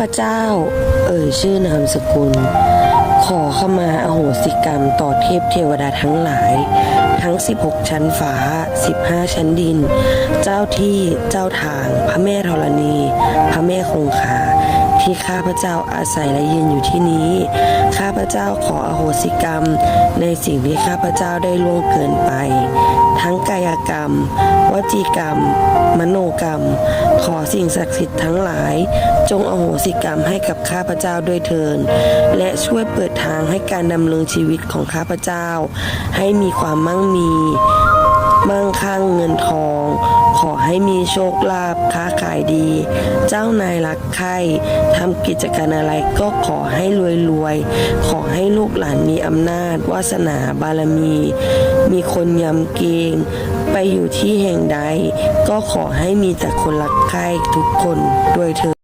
พเจ้า เอ่ยชื่อนามสกุล ขอขมาอโหสิกรรมต่อเทพเทวดาทั้งหลาย ทั้ง 16 ชั้นฟ้า 15 ชั้นดิน เจ้าที่เจ้าทาง พระแม่ธรณี พระแม่คงคาที่ข้าพเจ้าอาศัยและยืนอยู่ที่นี้ ข้าพเจ้าขออโหสิกรรม ในสิ่งที่ข้าพเจ้าได้ล่วงเกินไป ทั้งกายกรรม วจีกรรม มโนกรรม ขอสิ่งศักดิ์สิทธิ์ทั้งหลาย จงอโหสิกรรมให้กับข้าพเจ้าด้วยเทิน และช่วยเปิดทางให้การดำเนินชีวิตของข้าพเจ้า ให้มีความมั่งมี อให้มีโชคลาภค้าขายดี เจ้านายรักใครทำกิจการอะไรก็ขอให้รวยรวยๆขอให้ลูกหลานมีอำนาจวาสนาบารมี มีคนยำเกรงไปอยู่ที่แห่งใด ก็ขอให้มีแต่คนรักใครทุกคนด้วยเถิด